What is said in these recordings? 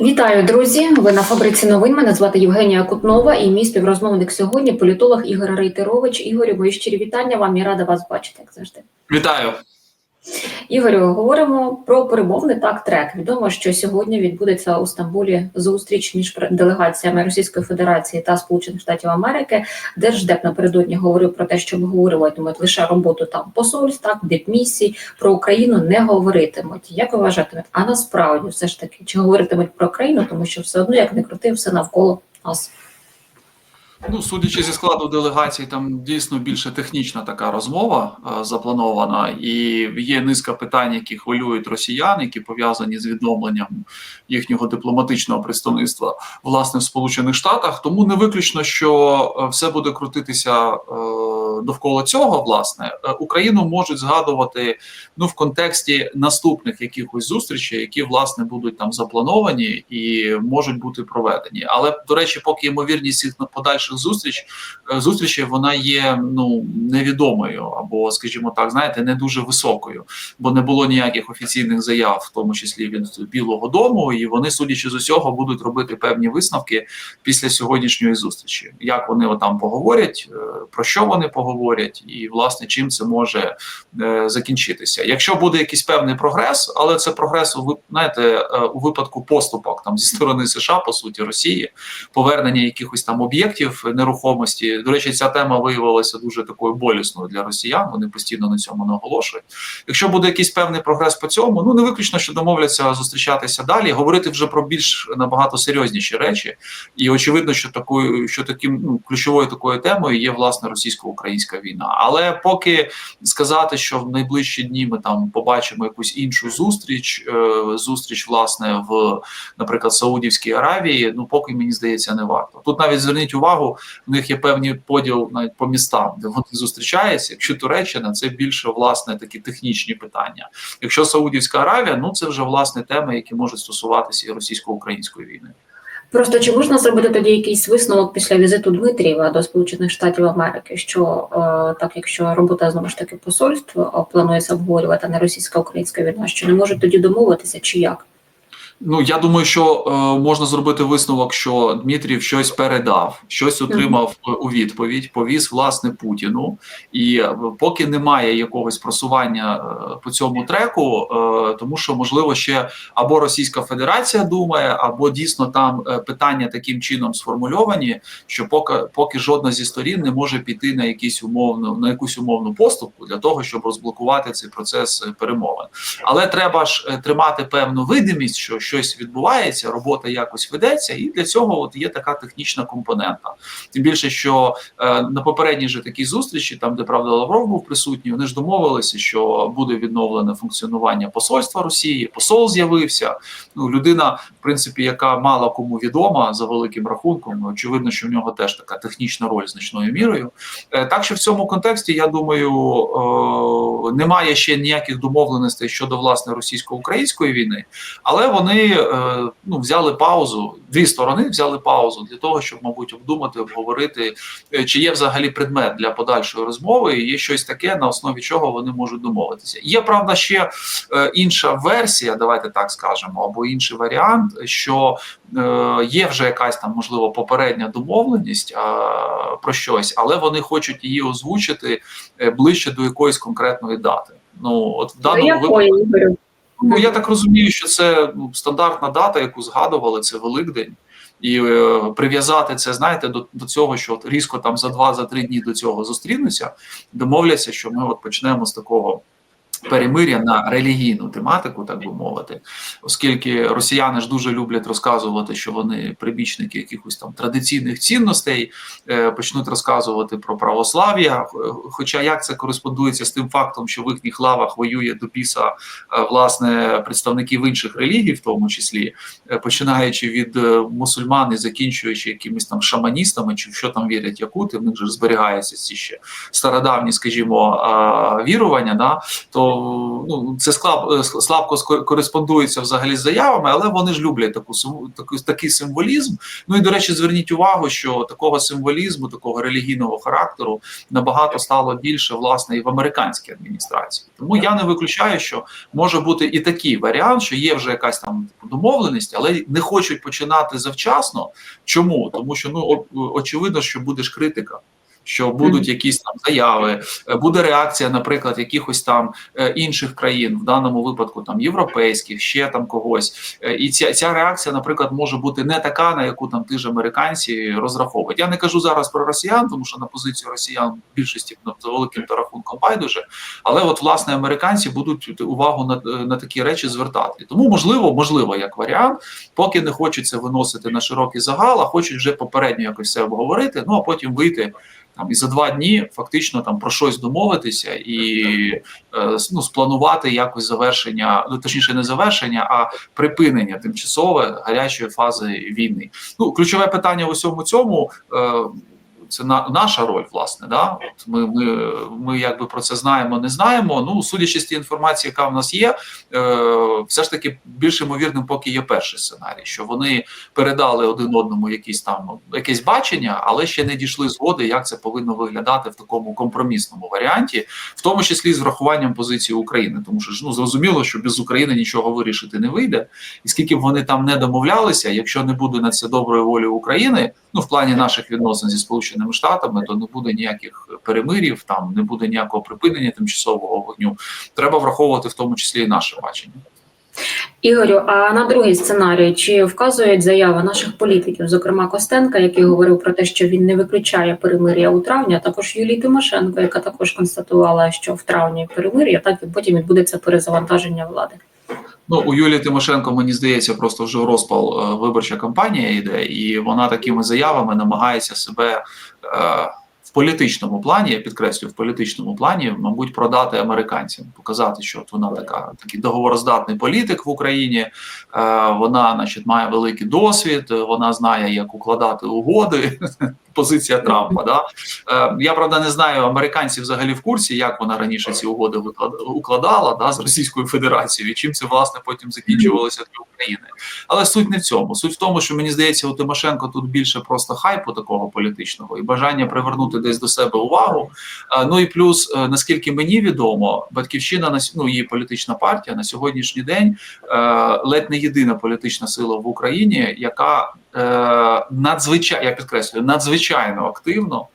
Вітаю, друзі! Ви на фабриці новин. Мене звати Євгенія Кутнова і мій співрозмовник сьогодні політолог Ігор Рейтерович. Ігорю, мої щирі вітання вам і рада вас бачити, як завжди. Вітаю. Ігорю, говоримо про перемовний так трек. Відомо, що сьогодні відбудеться у Стамбулі зустріч між делегаціями Російської Федерації та Сполучених Штатів Америки. Держдеп напередодні говорив про те, що обговорюватимуть лише роботу там посольств, так дипмісій, про Україну не говоритимуть. Як ви? А насправді все ж таки чи говоритимуть про Україну, тому що все одно як не крути, все навколо нас. Ну, судячи зі складу делегації, там дійсно більше технічна така розмова е, запланована, і є низка питань, які хвилюють росіян, які пов'язані з відновленням їхнього дипломатичного представництва власне в Сполучених Штатах. Тому не виключно, що е, все буде крутитися е, довкола цього. Власне, Е, Україну можуть згадувати ну в контексті наступних якихось зустрічей, які власне будуть там заплановані і можуть бути проведені. Але до речі, поки ймовірність на подальших зустріч е, зустрічей вона є ну невідомою, або, скажімо так, знаєте, не дуже високою, бо не було ніяких офіційних заяв, в тому числі від Білого Дому, і вони, судячи з усього, будуть робити певні висновки після сьогоднішньої зустрічі. Як вони там поговорять, е, про що вони поговорять, і власне чим це може е, закінчитися. Якщо буде якийсь певний прогрес, але це прогрес у знаєте, е, у випадку поступок там зі сторони США, по суті, Росії, повернення якихось там об'єктів нерухомості. До речі, ця тема виявилася дуже такою болісною для росіян. Вони постійно на цьому наголошують. Якщо буде якийсь певний прогрес по цьому, ну не виключно, що домовляться зустрічатися далі, говорити вже про більш набагато серйозніші речі. І очевидно, що такою, що таким ну, ключовою такою темою є власне російсько-українська війна. Але поки сказати, що в найближчі дні ми там побачимо якусь іншу зустріч, е, зустріч власне в, наприклад, Саудівській Аравії, ну поки мені здається, не варто. Тут навіть зверніть увагу, в них є певний поділ навіть по містам, де вони зустрічаються. Якщо Туреччина, це більше власне такі технічні питання. Якщо Саудівська Аравія, ну це вже власне теми, які можуть стосуватися і російсько-української війни. Просто чи можна зробити тоді якийсь висновок після візиту Дмитрієва до Сполучених Штатів Америки? Що е, так, якщо робота знову ж таки посольств планується обговорювати на російсько-українське війна, що не можуть тоді домовитися, чи як? Ну я думаю, що е, можна зробити висновок, що Дмитрів щось передав, щось отримав е, у відповідь, повіз власне Путіну. І е, поки немає якогось просування е, по цьому треку, е, тому що можливо ще або Російська Федерація думає, або дійсно там питання таким чином сформульовані, що поки поки жодна зі сторін не може піти на якісь умовну на якусь умовну поступку для того, щоб розблокувати цей процес перемовин. Але треба ж тримати певну видимість, що щось відбувається, робота якось ведеться, і для цього от є така технічна компонента. Тим більше, що е, на попередній же такій зустрічі, там де правда Лавров був присутній, вони ж домовилися, що буде відновлене функціонування посольства Росії. Посол з'явився. Ну людина, в принципі, яка мало кому відома за великим рахунком. Очевидно, що в нього теж така технічна роль значною мірою. Е, так що в цьому контексті я думаю, е, немає ще ніяких домовленостей щодо власне російсько-української війни, але вони е, ну, взяли паузу. Дві сторони взяли паузу для того, щоб, мабуть, обдумати, обговорити, е, чи є взагалі предмет для подальшої розмови, і є щось таке, на основі чого вони можуть домовитися. Є правда ще е, інша версія, давайте так скажемо, або інший варіант, що є вже якась там можливо попередня домовленість про щось, але вони хочуть її озвучити ближче до якоїсь конкретної дати. Ну от в даному випадку. Ну я так розумію, що це ну, стандартна дата, яку згадували, це Великдень. І е, прив'язати це, знаєте, до, до цього, що от різко там за два за три дні до цього зустрінуться, домовляться, що ми от почнемо з такого перемиря на релігійну тематику, так би мовити, оскільки росіяни ж дуже люблять розказувати, що вони прибічники якихось там традиційних цінностей, е, почнуть розказувати про православ'я. Е, Хоча як це кореспондується з тим фактом, що в їхніх лавах воює до біса е, власне представників інших релігій, в тому числі починаючи від мусульман і закінчуючи якимись там шаманістами, чи що там вірять якути, в них же зберігаються ці ще стародавні, скажімо, вірування, да, то ну це слаб, е, слабко кореспондується взагалі з заявами, але вони ж люблять таку таку такий символізм. Ну і до речі, зверніть увагу, що такого символізму, такого релігійного характеру набагато стало більше власне і в американській адміністрації. Тому я не виключаю, що може бути і такий варіант, що є вже якась там домовленість, але не хочуть починати завчасно. Чому? Тому що ну очевидно, що буде ж критика. Що будуть якісь там заяви, е, буде реакція, наприклад, якихось там е, інших країн, в даному випадку там європейських, ще там когось. Е, І ця, ця реакція, наприклад, може бути не така, на яку там ті ж американці розраховують. Я не кажу зараз про росіян, тому що на позицію росіян в більшості ну, за великим рахунком байдуже. Але от власне американці будуть увагу на, на такі речі звертати. Тому можливо, можливо, як варіант, поки не хочеться виносити на широкий загал, а хочуть вже попередньо якось все обговорити. Ну а потім вийти там і за два дні фактично там про щось домовитися і е, ну, спланувати якось завершення, ну точніше, не завершення, а припинення тимчасове гарячої фази війни. Ну ключове питання в усьому цьому. Е, це на наша роль, власне. Да? От ми, ми, ми якби про це знаємо, не знаємо. Ну, судячи з тієї інформації, яка в нас є, е, все ж таки більш ймовірним, поки є перший сценарій, що вони передали один одному якісь там якесь бачення, але ще не дійшли згоди, як це повинно виглядати в такому компромісному варіанті, в тому числі з врахуванням позиції України, тому що ну зрозуміло, що без України нічого вирішити не вийде, і скільки б вони там не домовлялися, якщо не буде на це доброї волі України, ну в плані наших відносин зі сполученими штатами, то не буде ніяких перемирів, там не буде ніякого припинення тимчасового вогню. Треба враховувати в тому числі і наше бачення. Ігорю, а на другий сценарій чи вказують заяви наших політиків, зокрема Костенка, який говорив про те, що він не виключає перемир'я у травні, а також Юлії Тимошенко, яка також констатувала, що в травні перемир'я, так і потім відбудеться перезавантаження влади. Ну у Юлії Тимошенко, мені здається, просто вже розпал е, виборча кампанія йде, і вона такими заявами намагається себе. Е, в політичному плані, я підкреслю, в політичному плані, мабуть, продати американцям, показати, що от вона така такий договороздатний політик в Україні. Е, вона, значить, має великий досвід, вона знає, як укладати угоди. Позиція Трампа, да е, я правда не знаю американці взагалі в курсі, як вона раніше ці угоди укладала да, з Російською Федерацією, і чим це власне потім закінчувалося для України. Але суть не в цьому. Суть в тому, що мені здається, у Тимошенко тут більше просто хайпу такого політичного і бажання привернути десь до себе увагу. Е, Ну і плюс, е, наскільки мені відомо, батьківщина на ну, її політична партія на сьогоднішній день е, ледь не єдина політична сила в Україні, яка надзвичайно, я підкреслюю, надзвичайно активно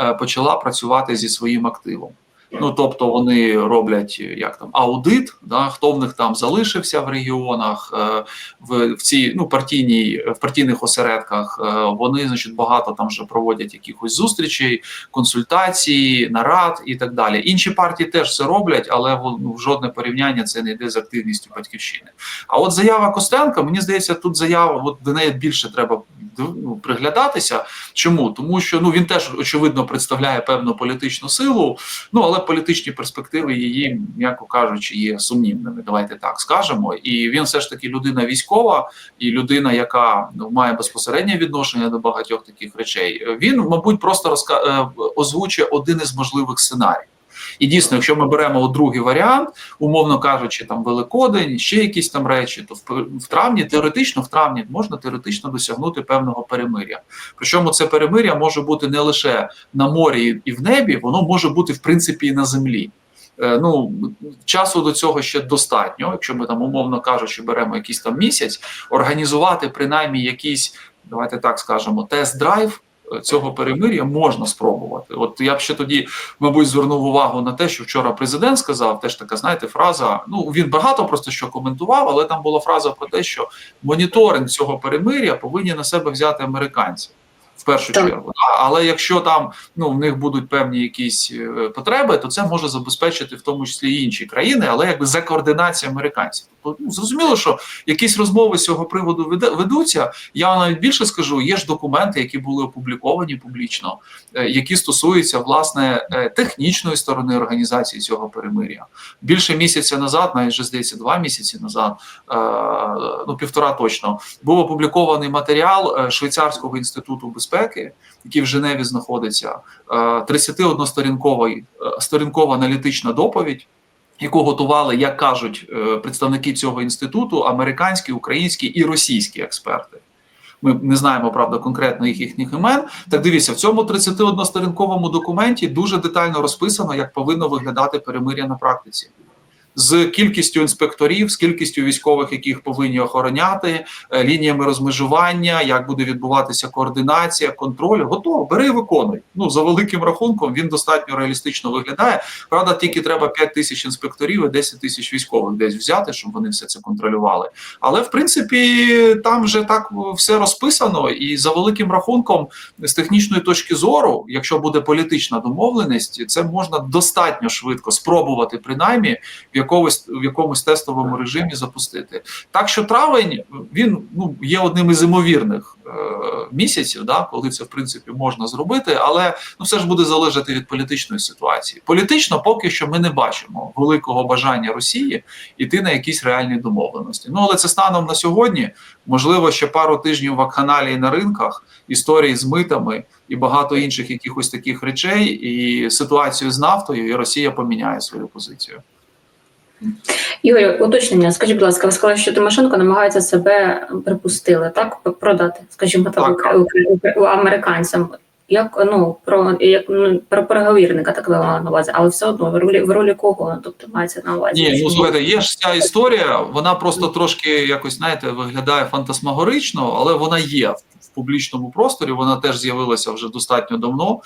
е, почала працювати зі своїм активом. Ну тобто вони роблять е, як там аудит, да, хто в них там залишився в регіонах, е, в, в цій ну партійній в партійних осередках. е, Вони значить багато там вже проводять якихось зустрічей, консультацій, нарад і так далі. Інші партії теж це роблять, але ну, жодне порівняння це не йде з активністю батьківщини. А от заява Костенка, мені здається, тут заява, от до неї більше треба ну, приглядатися. Чому? Тому що ну він теж очевидно представляє певну політичну силу. Ну але політичні перспективи її, м'яко кажучи, є сумнівними. Давайте так скажемо. І він все ж таки людина військова і людина, яка ну, має безпосереднє відношення до багатьох таких речей. Він, мабуть, просто розка... е, озвучує один із можливих сценаріїв. І дійсно, якщо ми беремо другий варіант, умовно кажучи, там Великодень, ще якісь там речі, то в, травні, теоретично, в травні можна теоретично досягнути певного перемиря. Причому це перемиря може бути не лише на морі і в небі, воно може бути в принципі і на землі. Е, Ну часу до цього ще достатньо. Якщо ми там, умовно кажучи, беремо якийсь там місяць, організувати принаймні якийсь, давайте так скажемо, тест-драйв цього перемир'я можна спробувати. От я б ще тоді, мабуть, звернув увагу на те, що вчора президент сказав, теж така, знаєте, фраза. Ну він багато просто що коментував, але там була фраза про те, що моніторинг цього перемир'я повинні на себе взяти американці. В першу Так. чергу, але якщо там ну в них будуть певні якісь е, потреби, то це може забезпечити в тому числі і інші країни, але якби за координацією американців. Тобто ну, зрозуміло, що якісь розмови з цього приводу ведуться. Я навіть більше скажу, є ж документи, які були опубліковані публічно, е, які стосуються власне е, технічної сторони організації цього перемир'я. Більше місяця назад, навіть вже здається, два місяці назад, ну півтора точно, був опублікований матеріал Швейцарського інституту безпеки, який в Женеві знаходиться, е, 31-сторінкова е, сторінкова аналітична доповідь. яку готували, як кажуть е, представники цього інституту, американські, українські і російські експерти. Ми не знаємо правда конкретно їх їхніх імен. Так дивіться, в цьому 31-сторінковому документі дуже детально розписано, як повинно виглядати перемир'я на практиці. З кількістю інспекторів, з кількістю військових, яких повинні охороняти, е, лініями розмежування, як буде відбуватися координація, контроль. Готово, бери і виконуй. Ну за великим рахунком він достатньо реалістично виглядає. Правда, тільки треба 5 тисяч інспекторів і 10 тисяч військових десь взяти, щоб вони все це контролювали. Але в принципі там вже так все розписано, і за великим рахунком, з технічної точки зору, якщо буде політична домовленість, це можна достатньо швидко спробувати, принаймні в якомусь в якомусь тестовому режимі запустити. Так що травень він ну є одним із імовірних е, місяців, да, коли це в принципі можна зробити, але ну все ж буде залежати від політичної ситуації. Політично поки що ми не бачимо великого бажання Росії йти на якісь реальні домовленості. Ну але це станом на сьогодні. Можливо, ще пару тижнів вакханалії на ринках, історії з митами і багато інших якихось таких речей, і ситуацію з нафтою, і Росія поміняє свою позицію. Ігор, уточнення, скажіть, будь ласка, ви сказали, що Тимошенко намагається себе припустили, так? Продати, скажімо так, американцям. Як ну про як ну, про переговірника, так мали на увазі, але все одно в ролі в ролі кого тобто мається на увазі? Ні, ну слухайте, є ж ця історія, вона просто трошки якось знаєте виглядає фантасмагорично, але вона є в публічному просторі. Вона теж з'явилася вже достатньо давно,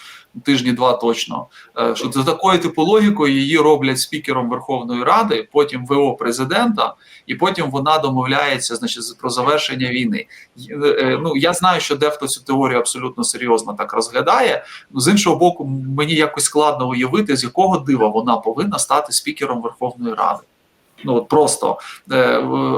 тижні два точно. Е, Що за такою типологікою її роблять спікером Верховної Ради, потім ВО президента, і потім вона домовляється, значить, про завершення війни. Е, Ну я знаю, що дехто цю теорію абсолютно серйозно так розглядає. Ну з іншого боку, мені якось складно уявити, з якого дива вона повинна стати спікером Верховної Ради. Ну от просто е,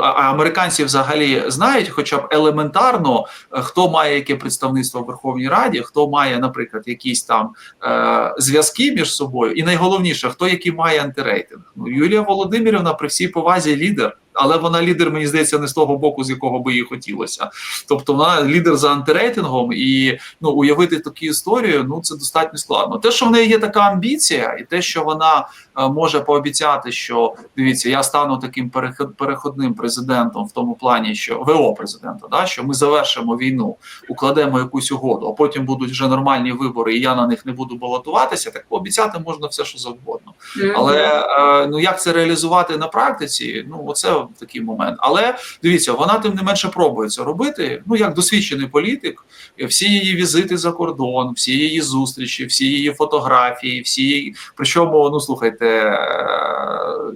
а американці взагалі знають, хоча б елементарно, е, хто має яке представництво в Верховній Раді, хто має, наприклад, якісь там е, зв'язки між собою, і найголовніше, хто який має антирейтинг. Ну Юлія Володимирівна при всій повазі лідер. Але вона лідер, мені здається, не з того боку, з якого би їй хотілося. Тобто вона лідер за антирейтингом, і ну уявити таку історію, ну це достатньо складно. Те, що в неї є така амбіція, і те, що вона е, може пообіцяти, що дивіться, я стану таким переход- переходним президентом в тому плані, що ВО президента, да що ми завершимо війну, укладемо якусь угоду, а потім будуть вже нормальні вибори, і я на них не буду балотуватися. Так пообіцяти можна все, що завгодно. Але е, ну як це реалізувати на практиці? Ну оце такий момент. Але дивіться, вона тим не менше пробує це робити. Ну як досвідчений політик, всі її візити за кордон, всі її зустрічі, всі її фотографії, всі її... причому, ну слухайте,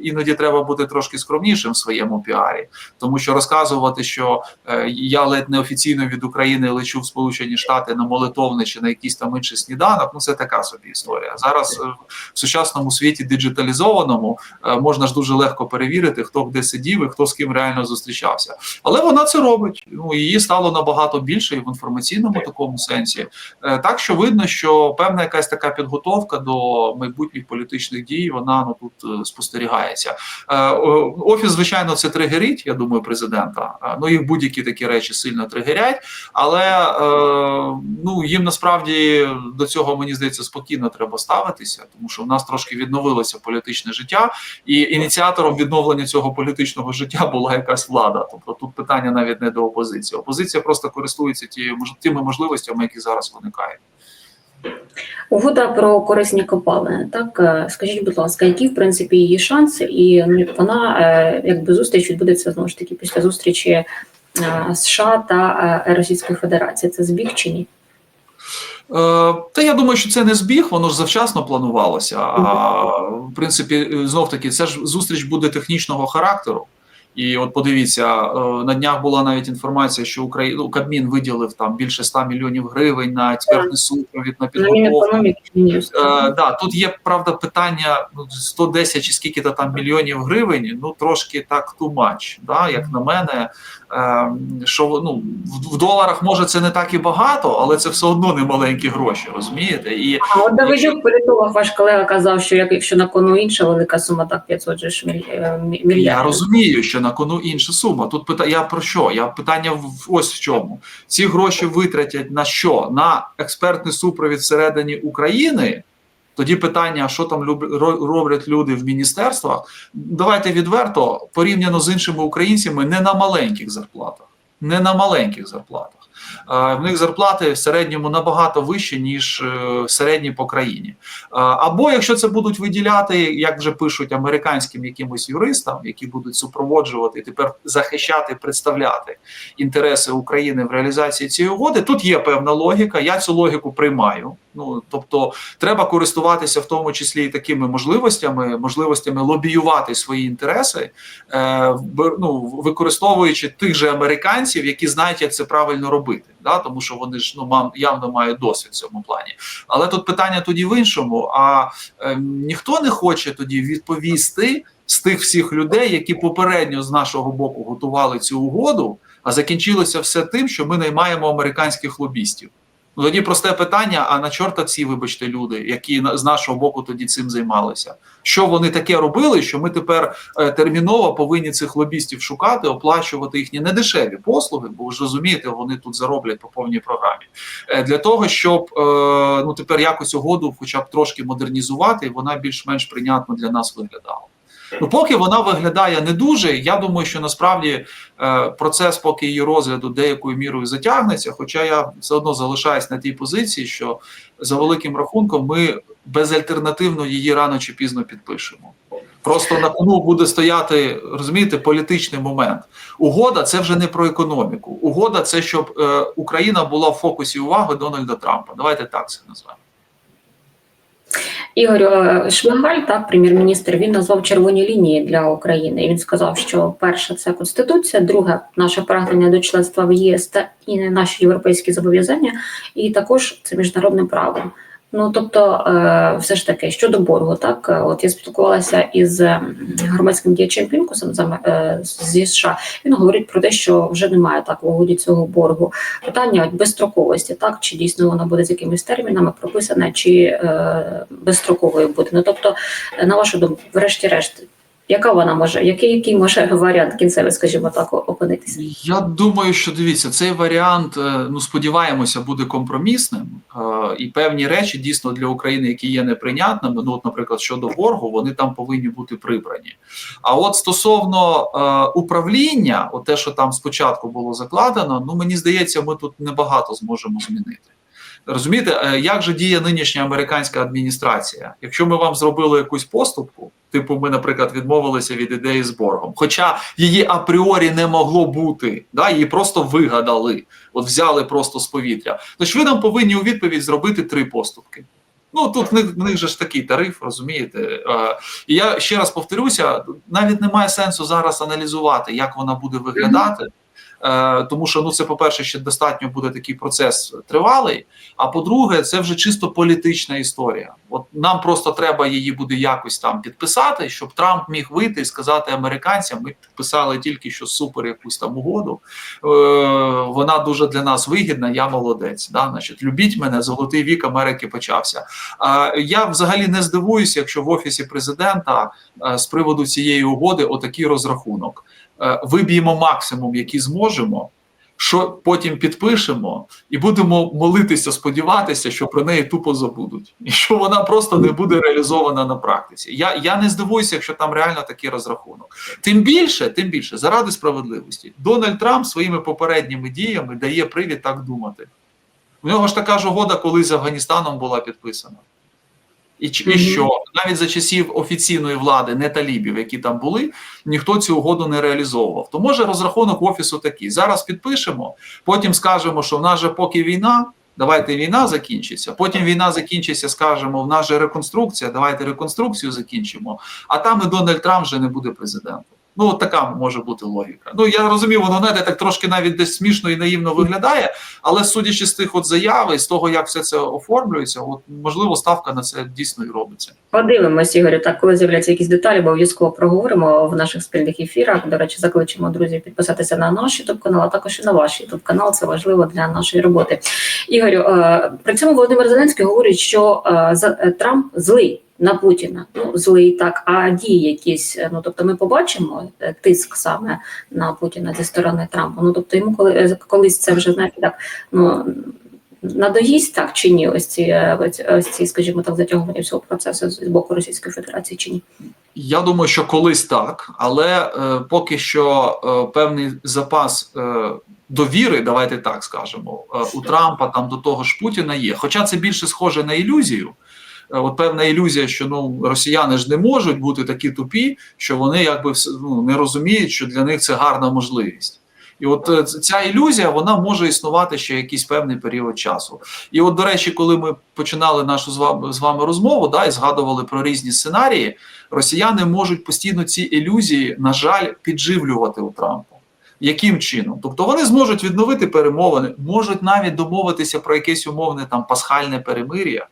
іноді треба бути трошки скромнішим в своєму піарі, тому що розказувати, що е, я ледь неофіційно від України лечу в Сполучені Штати на молитовне чи на якийсь там інший сніданок. Ну це така собі історія. Зараз е, в сучасному світі диджиталізованому е, можна ж дуже легко перевірити, хто де сидів і хто з ким реально зустрічався. Але вона це робить. Ну її стало набагато більше і в інформаційному такому сенсі. Так що видно, що певна якась така підготовка до майбутніх політичних дій вона ну тут е, спостерігається. Е, Офіс, звичайно, це тригерить. Я думаю, президента. Е, Ну їх будь-які такі речі сильно тригерять, але е, ну їм насправді до цього мені здається спокійно треба ставитися, тому що в нас трошки відновилося політичне життя, і ініціатором відновлення цього політичного життя була якась влада. Тобто тут питання навіть не до опозиції. Опозиція просто користується тією тими можливостями, які зараз виникають. Угода про корисні копалини. Так е, скажіть, будь ласка, які в принципі її шанси, і ну, вона е, якби зустріч відбудеться знову ж таки після зустрічі е, США та Російської Федерації. Це збіг чи ні? Та я думаю, що це не збіг, воно ж завчасно планувалося. А в принципі, знов таки, це ж зустріч буде технічного характеру. І от подивіться, е, на днях була навіть інформація, що Україну ну, Кабмін виділив там більше 100 мільйонів гривень на експертний супровід на підготовку. Е, да, тут є правда питання ну, 110 чи скільки то там мільйонів гривень. Ну трошки так тумач, да, як на мене. Е, що ну в, доларах може це не так і багато, але це все одно не маленькі гроші, розумієте? І А от Давидюк, політолог, ваш колега казав, що як якщо на кону інша велика сума, так 500 же ж е, я розумію, що на кону інша сума. Тут пита я про що? Я питання в ось в чому. Ці гроші витратять на що? На експертний супровід всередині України. Тоді питання, що там роблять люди в міністерствах. Давайте відверто порівняно з іншими українцями, не на маленьких зарплатах, не на маленьких зарплатах. Е, В них зарплати в середньому набагато вищі, ніж е, середні по країні. Е, Або якщо це будуть виділяти, як вже пишуть американським якимось юристам, які будуть супроводжувати тепер захищати, представляти інтереси України в реалізації цієї угоди, тут є певна логіка. Я цю логіку приймаю. Ну тобто, треба користуватися в тому числі і такими можливостями, можливостями лобіювати свої інтереси, е, ну, використовуючи тих же американців, які знають, як це правильно робити. Да? Тому що вони ж ну мам явно мають досвід в цьому плані. Але тут питання тоді в іншому. А е, ніхто не хоче тоді відповісти з тих всіх людей, які попередньо з нашого боку готували цю угоду, а закінчилося все тим, що ми наймаємо американських лобістів. Тоді просте питання: а на чорта ці, вибачте, люди, які з нашого боку тоді цим займалися? Що вони таке робили, що ми тепер е, терміново повинні цих лобістів шукати, оплачувати їхні недешеві послуги, бо ж розумієте, вони тут зароблять по повній програмі. Е, Для того, щоб е, ну тепер якось угоду, хоча б трошки модернізувати, вона більш-менш прийнятно для нас виглядала. Ну, поки вона виглядає не дуже, я думаю, що насправді е, процес, поки її розгляду деякою мірою затягнеться. Хоча я все одно залишаюсь на тій позиції, що за великим рахунком ми безальтернативно її рано чи пізно підпишемо. Просто на кону буде стояти, розумієте, політичний момент. Угода це вже не про економіку. Угода це щоб е, Україна була в фокусі уваги Дональда Трампа. Давайте так це назвемо. Ігор е, Шмигаль, так, прем'єр-міністр, він назвав червоні лінії для України. І він сказав, що перше це конституція, друге наше прагнення до членства в ЄС та і наші європейські зобов'язання, і також це міжнародне право. Ну тобто, е, все ж таки щодо боргу, так е, от я спілкувалася із громадським діячем Пінкусом е, зі США. Він говорить про те, що вже немає так в угоді цього боргу. Питання безстроковості, так чи дійсно вона буде з якимись термінами прописана, чи безстроковою буде. Ну тобто, на вашу думку, врешті-решт, яка вона може, який, який може варіант кінцевий, скажімо так, опинитися? Я думаю, що дивіться, цей варіант, е, ну сподіваємося, буде компромісним, е, і певні речі дійсно для України, які є неприйнятними. Ну, от, наприклад, щодо боргу, вони там повинні бути прибрані. А от стосовно е, управління, от те, що там спочатку було закладено, ну мені здається, ми тут небагато зможемо змінити. Розумієте, е, як же діє нинішня американська адміністрація? Якщо ми вам зробили якусь поступку, типу, ми, наприклад, відмовилися від ідеї з боргом, хоча її апріорі не могло бути, да, її просто вигадали, от взяли просто з повітря. Тож ви нам повинні у відповідь зробити три поступки. Ну тут в них, в них же ж такий тариф, розумієте? Е, і я ще раз повторюся: навіть немає сенсу зараз аналізувати, як вона буде виглядати. Е, тому що ну це, по-перше, ще достатньо буде такий процес тривалий. А по-друге, це вже чисто політична історія. От нам просто треба її буде якось там підписати, щоб Трамп міг вийти і сказати американцям: ми підписали тільки що супер якусь там угоду. Е, вона дуже для нас вигідна. Я молодець. Да? Значить, любіть мене, золотий вік Америки почався. А я взагалі не здивуюся, якщо в офісі президента е, з приводу цієї угоди отакий розрахунок. Е, Виб'ємо максимум, який зможемо. Що потім підпишемо, і будемо молитися, сподіватися, що про неї тупо забудуть, і що вона просто не буде реалізована на практиці. Я я не здивуюся, якщо там реально такий розрахунок. Тим більше, тим більше, заради справедливості, Дональд Трамп своїми попередніми діями дає привід так думати. У нього ж така ж угода, коли з Афганістаном була підписана. І, і що навіть за часів офіційної влади, не талібів, які там були, ніхто цю угоду не реалізовував. То може розрахунок офісу такий: зараз підпишемо, потім скажемо, що в нас же поки війна. Давайте війна закінчиться. Потім війна закінчиться, скажемо, в нас же реконструкція. Давайте реконструкцію закінчимо. А там і Дональд Трамп вже не буде президентом. Ну, от така може бути логіка. Ну я розумію, воно знаєте, так трошки навіть десь смішно і наївно виглядає, але судячи з тих от заяв і з того, як все це оформлюється, от можливо, ставка на це дійсно і робиться. Подивимось, Ігорю, так коли з'являться якісь деталі, обов'язково проговоримо в наших спільних ефірах. До речі, закличемо друзів підписатися на наш ютуб канал, а також і на ваш ютуб канал. Це важливо для нашої роботи. Ігорю, е, при цьому Володимир Зеленський говорить, що е, е, Трамп злий. На Путіна ну злий так, а дії якісь. е, Ну тобто, ми побачимо е, тиск саме на Путіна зі сторони Трампа. Ну тобто, йому коли е, колись це вже знаєте так. Ну надоїсть так чи ні? Ось ці ось, ось ці, скажімо так, затягування всього процесу з боку Російської Федерації чи ні? Я думаю, що колись так, але е, поки що е, певний запас е, довіри, давайте так скажемо, е, у Трампа там до того ж Путіна є. Хоча це більше схоже на ілюзію. Е, От певна ілюзія, що ну росіяни ж не можуть бути такі тупі, що вони якби ну, не розуміють, що для них це гарна можливість. І от е, ця ілюзія вона може існувати ще якийсь певний період часу. І от, до речі, коли ми починали нашу з вами з вами розмову, да, і згадували про різні сценарії, росіяни можуть постійно ці ілюзії, на жаль, підживлювати у Трампа. Яким чином? Тобто вони зможуть відновити перемовини, можуть навіть домовитися про якесь умовне там пасхальне перемир'я,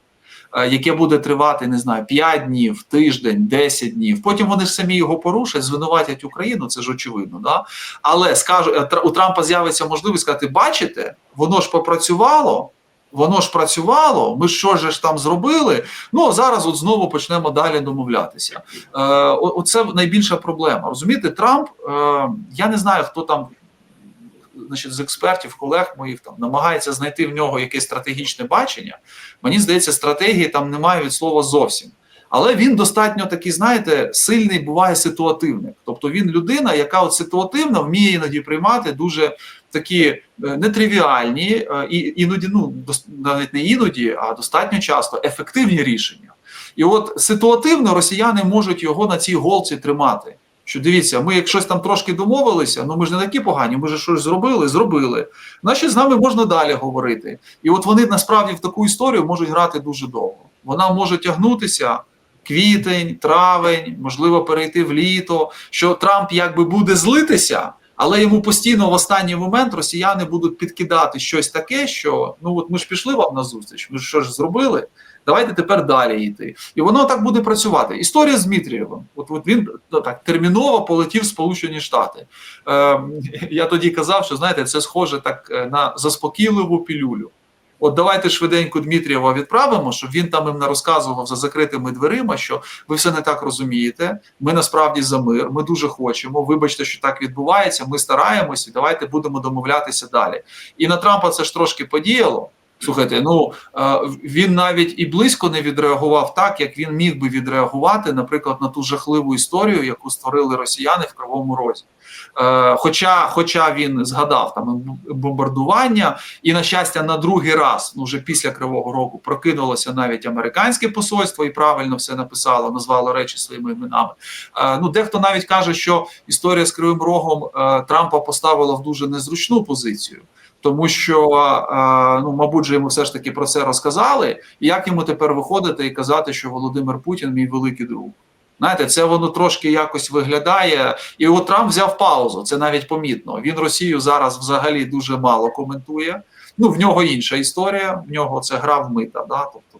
яке буде тривати, не знаю, 5 днів, тиждень, 10 днів. Потім вони ж самі його порушать, звинуватять Україну, це ж очевидно. Да? Але скажу, е, у Трампа з'явиться можливість сказати: бачите, воно ж попрацювало. Воно ж працювало, ми що ж там зробили? Ну зараз от знову почнемо далі домовлятися. Е, оце найбільша проблема. Розумієте, Трамп, е, я не знаю, хто там значить, з експертів, колег моїх там намагається знайти в нього якесь стратегічне бачення. Мені здається, стратегії там немає від слова зовсім. Але він достатньо такий, знаєте, сильний буває ситуативник. Тобто він людина, яка от ситуативно вміє іноді приймати дуже такі е, нетривіальні, е, і іноді, ну навіть не іноді, а достатньо часто ефективні рішення. І от ситуативно росіяни можуть його на цій голці тримати. Що дивіться, ми як щось там трошки домовилися, ну ми ж не такі погані, ми ж щось зробили, зробили. Значить, з нами можна далі говорити. І от вони насправді в таку історію можуть грати дуже довго. Вона може тягнутися квітень, травень, можливо, перейти в літо. Що Трамп якби буде злитися, але йому постійно в останній момент росіяни будуть підкидати щось таке, що ну от ми ж пішли вам на зустріч, ми ж що ж зробили. Давайте тепер далі йти. І воно так буде працювати. Історія з Дмитрієвим. От, от він ну, так терміново полетів в Сполучені Штати. Е, я тоді казав, що знаєте, це схоже так е, на заспокійливу пілюлю. От давайте швиденько Дмитрієва відправимо, щоб він там їм не розказував за закритими дверима, що ви все не так розумієте. Ми насправді за мир, ми дуже хочемо. Вибачте, що так відбувається. Ми стараємося, і давайте будемо домовлятися далі. І на Трампа це ж трошки подіяло. Слухайте, ну е, він навіть і близько не відреагував так, як він міг би відреагувати, наприклад, на ту жахливу історію, яку створили росіяни в Кривому Розі. Е, Хоча, хоча він згадав там бомбардування, і на щастя, на другий раз, ну вже після Кривого Року, прокинулося навіть американське посольство і правильно все написало, назвало речі своїми іменами. Е, Ну, дехто навіть каже, що історія з Кривим Рогом е, Трампа поставила в дуже незручну позицію. Тому що, ну, мабуть, же йому все ж таки про це розказали. І як йому тепер виходити і казати, що Володимир Путін мій великий друг? Знаєте, це воно трошки якось виглядає. І от Трамп взяв паузу. Це навіть помітно. Він Росію зараз взагалі дуже мало коментує. Ну, в нього інша історія. В нього це гра в мита. Да? Тобто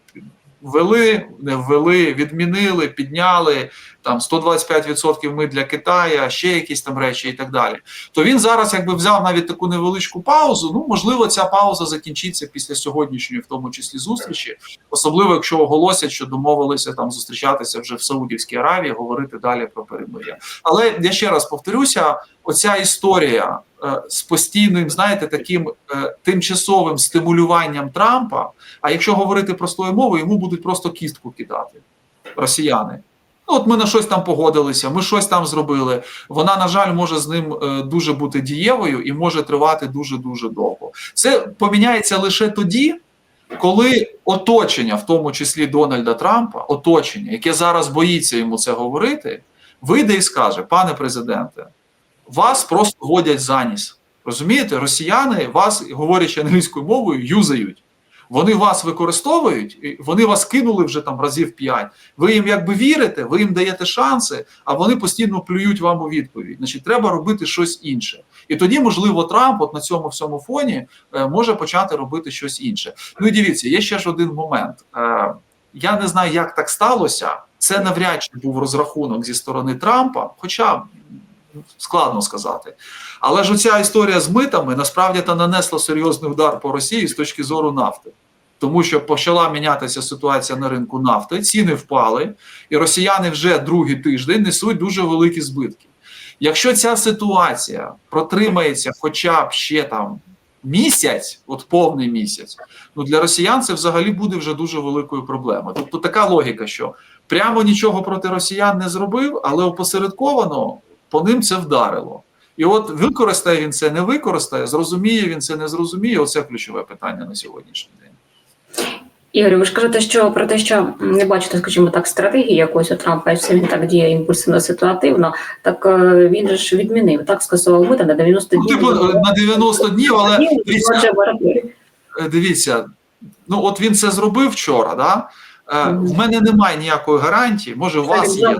ввели, не ввели, відмінили, підняли там 125% ми для Китаю, ще якісь там речі і так далі. То він зараз, якби взяв навіть таку невеличку паузу. Ну можливо, ця пауза закінчиться після сьогоднішньої, в тому числі зустрічі, особливо якщо оголосять, що домовилися там зустрічатися вже в Саудівській Аравії, говорити далі про перемир'я. Але я ще раз повторюся: оця історія з постійним, знаєте, таким е, тимчасовим стимулюванням Трампа. А якщо говорити простою мовою, йому будуть просто кістку кидати росіяни. Ну, от ми на щось там погодилися, ми щось там зробили. Вона, на жаль, може з ним е, дуже бути дієвою і може тривати дуже дуже довго. Це поміняється лише тоді, коли оточення, в тому числі Дональда Трампа, оточення, яке зараз боїться йому це говорити, вийде і скаже: пане президенте, вас просто водять за ніс. Розумієте, росіяни вас, говорячи англійською мовою, юзають. Вони вас використовують, вони вас кинули вже там разів п'ять. Ви їм якби вірите, ви їм даєте шанси, а вони постійно плюють вам у відповідь. Значить, треба робити щось інше. І тоді, можливо, Трамп от на цьому всьому фоні е, може почати робити щось інше. Ну і дивіться, є ще ж один момент. Е, я не знаю, як так сталося. Це навряд чи був розрахунок зі сторони Трампа, хоча складно сказати. Але ж оця історія з митами насправді та нанесла серйозний удар по Росії з точки зору нафти. Тому що почала мінятися ситуація на ринку нафти, ціни впали, і росіяни вже другий тиждень несуть дуже великі збитки. Якщо ця ситуація протримається хоча б ще там місяць, от повний місяць, ну для росіян це взагалі буде вже дуже великою проблемою. Тобто така логіка, що прямо нічого проти росіян не зробив, але опосередковано по ним це вдарило. І от використає він це, не використає, зрозуміє він це, не зрозуміє. Оце ключове питання на сьогоднішній день. Ігорю, ви ж кажете, що про те, що не бачите, скажімо так, стратегії якоїсь у Трампа, і все він так діє імпульсивно ситуативно, так е, він же ж відмінив, так скасував мита на 90 Ну, днів. типу, на 90 днів, але дивіться. Е, дивіться, ну от він це зробив вчора. Да? Е. В мене немає ніякої гарантії, може, у вас є,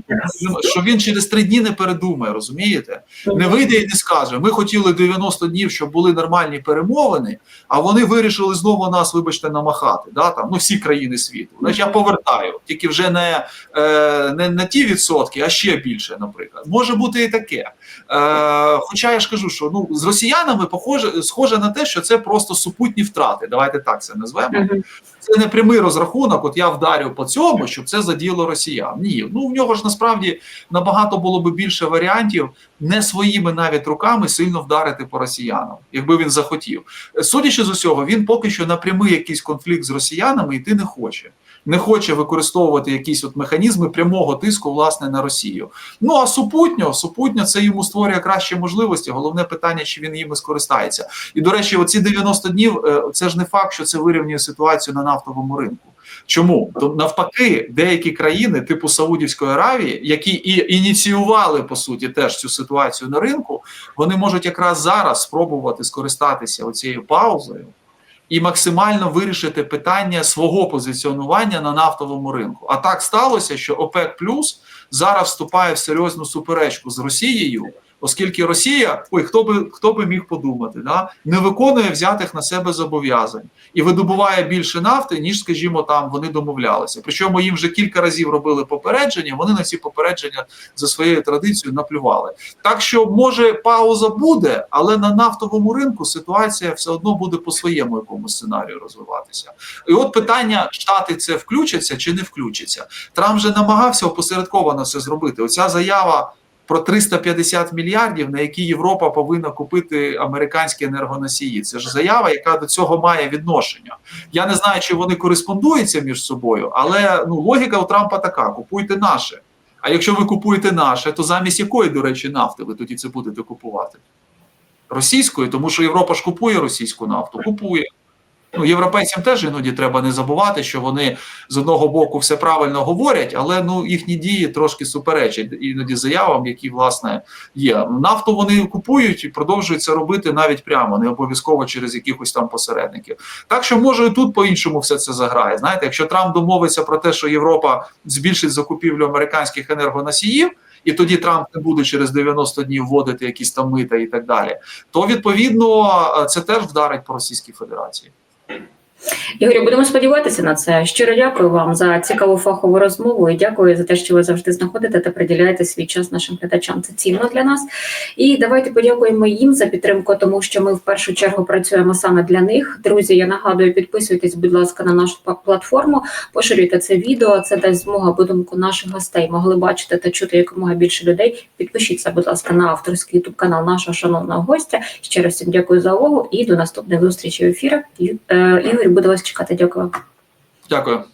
що він через три дні не передумає, розумієте? Не вийде і не скаже. Ми хотіли 90 днів, щоб були нормальні перемовини, а вони вирішили знову нас, вибачте, намахати. Да? Там, ну, всі країни світу. Значить, я повертаю, тільки вже не, е, не, не ті відсотки, а ще більше, наприклад. Може бути і таке. Е, хоча я ж кажу, що ну, з росіянами похоже, схоже на те, що це просто супутні втрати. Давайте так це назвемо. Це не прямий розрахунок. От я вдарю по цьому, щоб це заділо росіян. Ні, ну в нього ж насправді набагато було би більше варіантів не своїми навіть руками сильно вдарити по росіянам, якби він захотів. Судячи з усього, він поки що на прямий якийсь конфлікт з росіянами йти не хоче. Не хоче використовувати якісь от механізми прямого тиску власне на Росію. Ну а супутньо, супутньо це йому створює кращі можливості. Головне питання, чи він їми скористається. І до речі, оці 90 днів е, це ж не факт, що це вирівнює ситуацію на нафтовому ринку. Чому? То навпаки, деякі країни, типу Саудівської Аравії, які і ініціювали по суті теж цю ситуацію на ринку, вони можуть якраз зараз спробувати скористатися оцією паузою і максимально вирішити питання свого позиціонування на нафтовому ринку. А так сталося, що ОПЕК Плюс зараз вступає в серйозну суперечку з Росією. Оскільки Росія, ой, хто би хто би міг подумати, да, не виконує взятих на себе зобов'язань і видобуває більше нафти, ніж, скажімо, там вони домовлялися. Причому їм вже кілька разів робили попередження. Вони на ці попередження за своєю традицією наплювали. Так що, може, пауза буде, але на нафтовому ринку ситуація все одно буде по своєму якомусь сценарію розвиватися. І от питання: штати це включаться чи не включаться. Трамп же намагався опосередковано це зробити. Оця заява про 350 мільярдів, на які Європа повинна купити американські енергоносії. Це ж заява, яка до цього має відношення. Я не знаю, чи вони кореспондуються між собою, але ну логіка у Трампа така: купуйте наше. А якщо ви купуєте наше, то замість якої, до речі, нафти ви тоді це будете купувати? Російської, тому що Європа ж купує російську нафту, купує. Ну, європейцям теж іноді треба не забувати, що вони з одного боку все правильно говорять, але ну їхні дії трошки суперечать іноді заявам, які власне є. Нафту вони купують і продовжують це робити навіть прямо, не обов'язково через якихось там посередників. Так що може і тут по-іншому все це заграє. Знаєте, якщо Трамп домовиться про те, що Європа збільшить закупівлю американських енергоносіїв. І тоді Трамп не буде через 90 днів вводити якісь там мита і так далі. То відповідно це теж вдарить по Російській Федерації. Ігорю, будемо сподіватися на це. Щиро дякую вам за цікаву фахову розмову і дякую за те, що ви завжди знаходите та приділяєте свій час нашим глядачам. Це цінно для нас. І давайте подякуємо їм за підтримку, тому що ми в першу чергу працюємо саме для них. Друзі, я нагадую, підписуйтесь, будь ласка, на нашу платформу, поширюйте це відео. Це дасть змогу по думку наших гостей могли бачити та чути якомога більше людей. Підпишіться, будь ласка, на авторський ютуб канал нашого шановного гостя. Ще раз всім дякую за увагу і до наступних зустрічей в ефірах. Е, Ігор буде вас чекати. Дякую. Дякую.